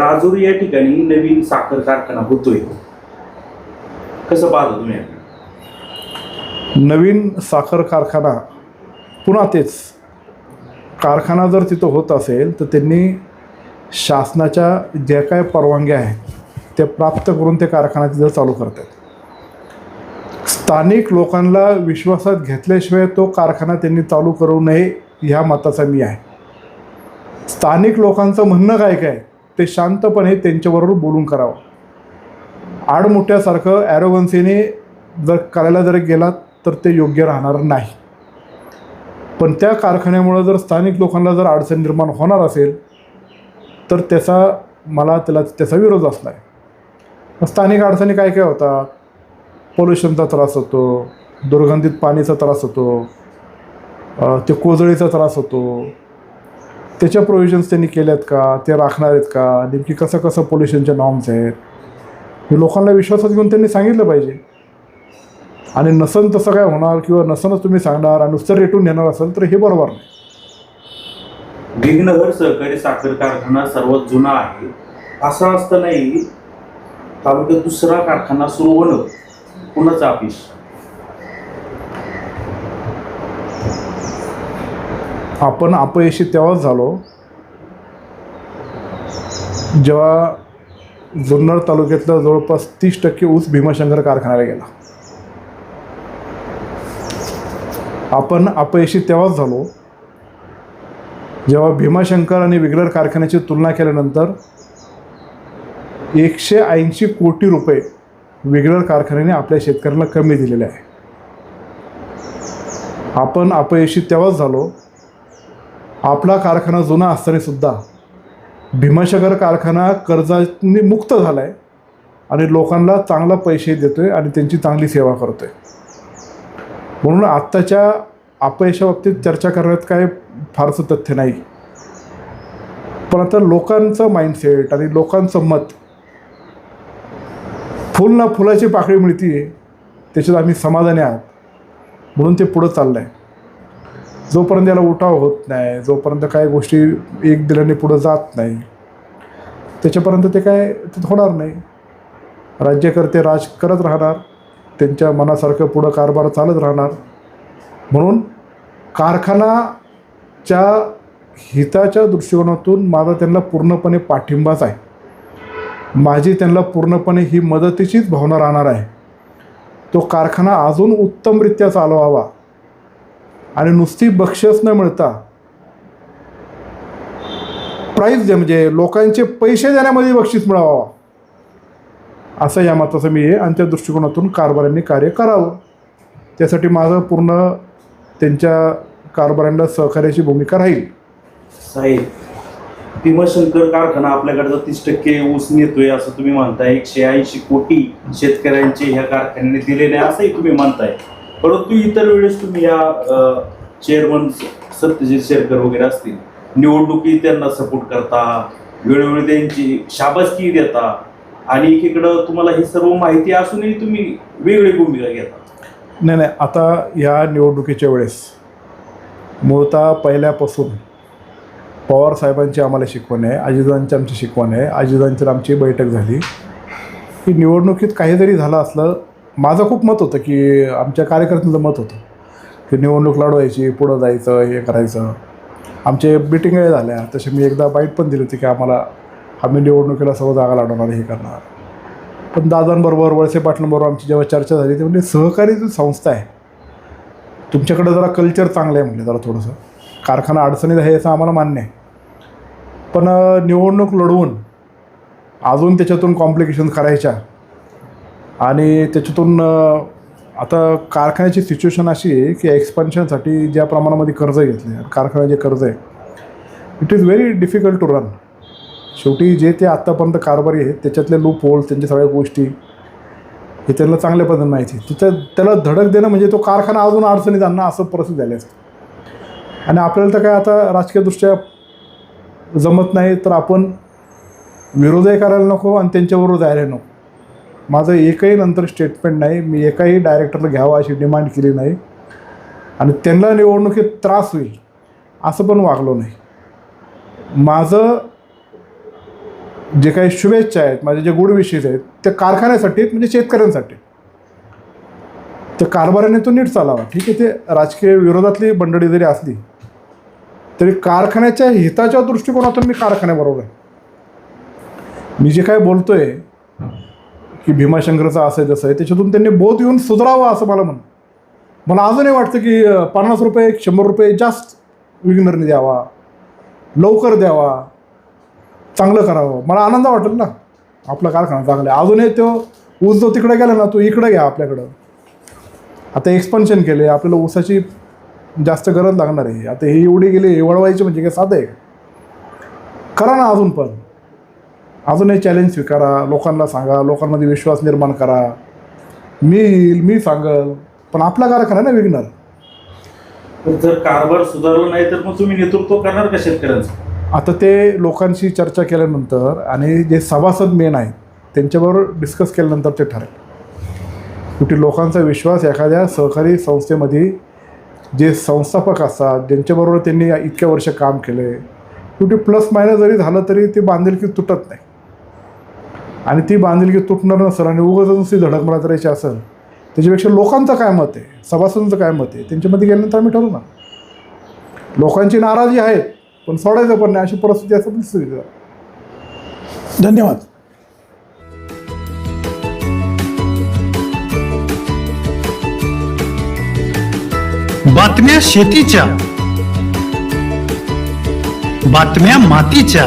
राजूर या ठिकाणी नवीन साखर कारखाना होतोय. कसं पाहता तुम्ही? नवीन साखर कारखाना पुन्हा तेच. कारखाना जर तिथं होत असेल तर त्यांनी शासनाच्या ज्या काय परवानग्या आहेत त्या प्राप्त करून ते कारखाना तिथं चालू करतात. स्थानिक लोकांना विश्वासात घेतल्याशिवाय तो कारखाना त्यांनी चालू करू नये ह्या मताचा मी आहे. स्थानिक लोकांचं म्हणणं काय काय ते शांतपणे त्यांच्याबरोबर बोलून करावं. आडमुठ्यासारखं ॲरोगन्सीने जर करायला जर गेलात तर ते योग्य राहणार नाही. पण त्या कारखान्यामुळं जर स्थानिक लोकांना जर अडचण निर्माण होणार असेल तर त्याचा मला त्याला त्याचा विरोध असला आहे स्थानिक अडचणी काय काय होतात पोल्युशनचा त्रास होतो दुर्गंधित पाणीचा त्रास होतो ते कोजळीचा त्रास होतो त्याच्या प्रोव्हिजन्स त्यांनी केल्यात का? ते राखणार आहेत का? नेमकी कसं कसं पोल्युशनच्या नॉर्म्स आहेत? हे लोकांना विश्वासात घेऊन त्यांनी सांगितलं पाहिजे. आणि नसन तसं काय होणार किंवा नसनच तुम्ही सांगणार आणि नुसतं रेटून देणार असेल तर हे बरोबर नाही. विघ्नहर सहकारी साखर कारखाना सर्वात जुना आहे. असं असतानाही तालुक्यात दुसरा कारखाना सुरू होणं कुणाचं अपेक्षा? आपण अपयशी तेव्हाच झालो. जेव्हा जुन्नर तालुक्यातला जवळपास तीस टक्के ऊस भीमाशंकर कारखान्याला गेला. आपण अपयशी तेव्हाच झालो. जेव्हा भीमाशंकर आणि विग्रर कारखान्याची तुलना केल्यानंतर एकशे ऐंशी कोटी रुपये विग्रर कारखान्याने आपल्या शेतकऱ्यांना कमी दिलेले आहे. आपण अपयशी तेव्हाच झालो. आपला कारखाना जुना असतानासुद्धा भीमाशंकर कारखाना कर्जाने मुक्त झाला आहे आणि लोकांना चांगला पैसे देतो आहे आणि त्यांची चांगली सेवा करतो आहे म्हणून आत्ताच्या अपयशाबाबतीत चर्चा करण्यात काय फारसं तथ्य नाही. पण आता लोकांचं माइंडसेट आणि लोकांचं मत फुल ना फुलाची पाकळी मिळते त्याच्यात आम्ही समाधानी आहात. म्हणून ते पुढं चाललं आहे जोपर्यंत याला उठाव होत नाही जोपर्यंत काही गोष्टी एक दिल्याने पुढं जात नाही त्याच्यापर्यंत ते काय ते होणार नाही. राज्यकर्ते राज करत राहणार त्यांच्या मनासारखं पुढं कारभार चालत राहणार. म्हणून कारखानाच्या हिताच्या दृष्टिकोनातून माझा त्यांना पूर्णपणे पाठिंबाच आहे. माझी त्यांना पूर्णपणे ही मदतीचीच भावना राहणार आहे. तो कारखाना अजून उत्तमरित्या चालवावा. आणि नुसती बक्षीस न मिळता प्राईज द्या म्हणजे लोकांचे पैसे देण्यामध्ये बक्षीस मिळावा. असं या मताचं मी आहे आणि त्या दृष्टिकोनातून कारभाऱ्यांनी कार्य करावं. त्यासाठी माझं पूर्ण त्यांच्या कारभाऱ्यांना सहकार्याची भूमिका राहील. साहेब भीमाशंकर कारखाना आपल्याकडचा तीस टक्के ऊस नेतोय असं तुम्ही म्हणताय. एकशे ऐंशी कोटी शेतकऱ्यांचे ह्या कारखान्याने दिलेले आहे असंही तुम्ही म्हणताय. परंतु इतर वेळेस तुम्ही या चेअरमन सत्यजित शेरकर वगैरे असतील निवडणुकी त्यांना सपोर्ट करता वेळोवेळी त्यांची शाबासकी देता आणि एकीकडं तुम्हाला ही सर्व माहिती असूनही तुम्ही वेगळी भूमिका घेता. नाही नाही आता या निवडणुकीच्या वेळेस मूळतः पहिल्यापासून पवार साहेबांची आम्हाला शिकवण आहे अजितांची आमची शिकवण आहे अजितांची आमची बैठक झाली. की निवडणुकीत काहीतरी झालं असलं माझं खूप मत होतं की आमच्या कार्यकर्त्यांचं मत होतं की निवडणूक लढवायची पुढं जायचं हे करायचं. आमचे मिटिंगही झाल्या. तसे मी एकदा बाईट पण दिली होती की आम्हाला आम्ही निवडणुकीला सर्व जागा लढवणार हे करणार. पण दादांबरोबर वळसे पाटलांबरोबर आमची जेव्हा चर्चा झाली ते म्हणजे सहकारी जी संस्था आहे तुमच्याकडं जरा कल्चर चांगलं आहे म्हणजे जरा थोडंसं. कारखाना अडचणीत आहे याचं आम्हाला मान्य आहे. पण निवडणूक लढवून अजून त्याच्यातून कॉम्प्लिकेशन करायच्या आणि त्याच्यातून आता कारखान्याची सिच्युएशन अशी आहे की एक्सपान्शनसाठी ज्या प्रमाणामध्ये कर्ज घेतले कारखान्याचे कर्ज आहे it is very difficult to run शेवटी जे ते आत्तापर्यंत कारभारी आहेत त्याच्यातले लूप होल त्यांच्या सगळ्या गोष्टी हे त्यांना चांगल्या पद्धतीने माहिती आहे. तिथं त्याला धडक देणं म्हणजे तो कारखाना अजून अडचणीत आणणं असं परिस्थिती झाली असते. आणि आपल्याला तर काय आता राजकीयदृष्ट्या जमत नाही तर आपण विरोधही करायला नको आणि त्यांच्याबरोबर जायला नको. माझं एकही नंतर स्टेटमेंट नाही. मी एकाही डायरेक्टरला घ्यावा अशी डिमांड केली नाही. आणि त्यांना निवडणुकीत त्रास होईल असं पण वागलो नाही. माझं जे काही शुभेच्छा आहेत माझे जे गुड विशेष आहेत ते कारखान्यासाठी आहेत, म्हणजे शेतकऱ्यांसाठी. तर कारभाराने तो नीट चालावा. ठीक आहे ते राजकीय विरोधातली बंडळी जरी असली तरी कारखान्याच्या हिताच्या दृष्टिकोनातून मी कारखान्याबरोबर आहे. मी जे काय बोलतो आहे की भीमाशंकरचं असं आहे तसं आहे. त्याच्यातून त्यांनी बोध येऊन सुधारावं असं मला म्हण मला अजूनही वाटतं की पन्नास रुपये शंभर रुपये जास्त विग्नरने द्यावा. लवकर द्यावा. चांगलं करावं. मला आनंद वाटेल ना. आपला कारखाना चांगला आहे. अजूनही तो ऊस जो तिकडे गेला ना तो इकडे घ्या आपल्याकडं. आता एक्सपान्शन केले. आपल्याला ऊसाची जास्त गरज लागणार आहे. आता ही एवढी गेली वळवायची म्हणजे काय साधं आहे करा ना अजून पण. अजूनही चॅलेंज स्वीकारा लोकांना सांगा लोकांमध्ये विश्वास निर्माण करा. मी येईल मी सांगल पण आपला कारखाना ना विकणार पण जर कारभार सुधारला नाही तर मग तुम्ही नेतृत्व करणार का शेतकऱ्यांचं? आता ते लोकांशी चर्चा केल्यानंतर आणि जे सभासद मेन आहेत त्यांच्याबरोबर डिस्कस केल्यानंतर ते ठरेल. शेवटी लोकांचा विश्वास एखाद्या सहकारी संस्थेमध्ये जे संस्थापक असतात ज्यांच्याबरोबर त्यांनी इतक्या वर्ष काम केले शेवटी प्लस मायनस जरी झालं तरी ती बांधिलकी तुटत नाही. आणि ती बांधिलकी तुटणार नसेल आणि उगाच नुसती धडक मारत राहायची असेल त्याच्यापेक्षा लोकांचं काय मत आहे? सभासदांचं काय मत आहे? त्यांच्यामध्ये गेल्यानंतर आम्ही ठरवू ना. लोकांची नाराजी आहे पण सोडायचं पण नाही अशी परिस्थिती असं दिसते धन्यवाद. बातम्या शेतीच्या बातम्या मातीच्या.